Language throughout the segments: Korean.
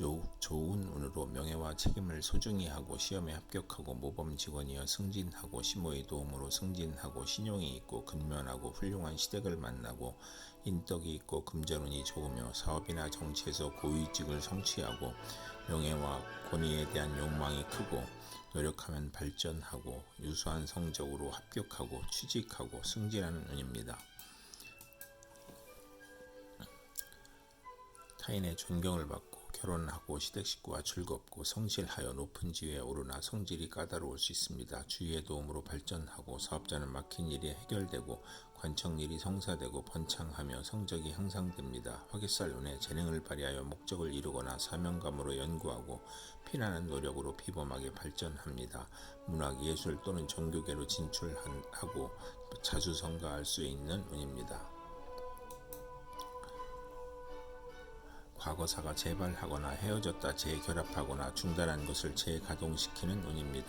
요, 좋은 운으로 명예와 책임을 소중히 하고 시험에 합격하고 모범 직원이어 승진하고 시모의 도움으로 승진하고 신용이 있고 근면하고 훌륭한 시댁을 만나고 인덕이 있고 금전운이 좋으며 사업이나 정치에서 고위직을 성취하고 명예와 권위에 대한 욕망이 크고 노력하면 발전하고 유수한 성적으로 합격하고 취직하고 승진하는 운입니다. 타인의 존경을 받고 결혼하고 시댁 식구와 즐겁고 성실하여 높은 지위에 오르나 성질이 까다로울 수 있습니다. 주위의 도움으로 발전하고 사업자는 막힌 일이 해결되고 관청 일이 성사되고 번창하며 성적이 향상됩니다. 화개살 운에 재능을 발휘하여 목적을 이루거나 사명감으로 연구하고 피나는 노력으로 피범하게 발전합니다. 문학, 예술 또는 종교계로 진출하고 자수성가할 수 있는 운입니다. 과거사가 재발하거나 헤어졌다 재결합하거나 중단한 것을 재가동시키는 운입니다.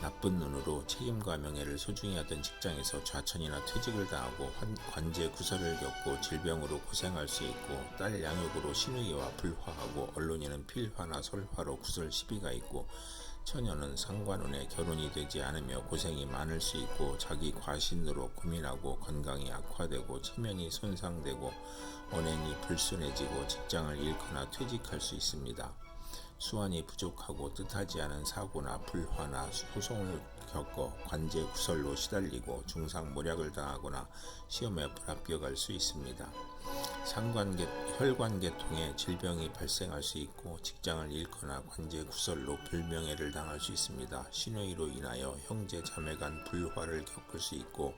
나쁜 눈으로 책임과 명예를 소중히 하던 직장에서 좌천이나 퇴직을 당하고 관제 구설을 겪고 질병으로 고생할 수 있고 딸 양육으로 신우이와 불화하고 언론인은 필화나 설화로 구설 시비가 있고 처녀는 상관운에 결혼이 되지 않으며 고생이 많을 수 있고 자기 과신으로 고민하고 건강이 악화되고 체면이 손상되고 언행이 불순해지고 직장을 잃거나 퇴직할 수 있습니다. 수완이 부족하고 뜻하지 않은 사고나 불화나 소송을 겪어 관제 구설로 시달리고 중상모략을 당하거나 시험에 불합격할 수 있습니다. 상관계, 혈관계통에 질병이 발생할 수 있고 직장을 잃거나 관제 구설로 불명예를 당할 수 있습니다. 신호위로 인하여 형제 자매 간 불화를 겪을 수 있고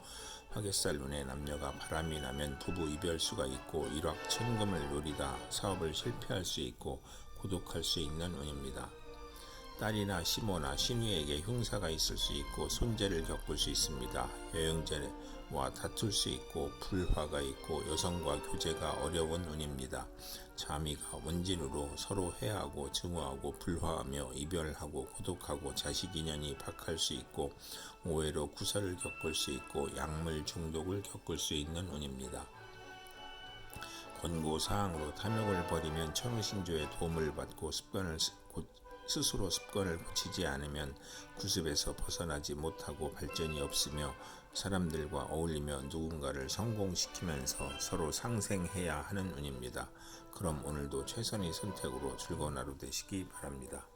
화개살 눈에 남녀가 바람이 나면 부부 이별수가 있고 일확천금을 노리다 사업을 실패할 수 있고 고독할 수 있는 운입니다. 딸이나 시모나 신우에게 흉사가 있을 수 있고 손재를 겪을 수 있습니다. 여행제와 다툴 수 있고 불화가 있고 여성과 교제가 어려운 운입니다. 자미가 원진으로 서로 해하고 증오하고 불화하며 이별하고 고독하고 자식 인연이 박할 수 있고 오해로 구설을 겪을 수 있고 약물 중독을 겪을 수 있는 운입니다. 권고 사항으로 탐욕을 버리면 천우신조의 도움을 받고 습관을 스스로 습관을 고치지 않으면 구습에서 벗어나지 못하고 발전이 없으며 사람들과 어울리며 누군가를 성공시키면서 서로 상생해야 하는 운입니다. 그럼 오늘도 최선의 선택으로 즐거운 하루 되시기 바랍니다.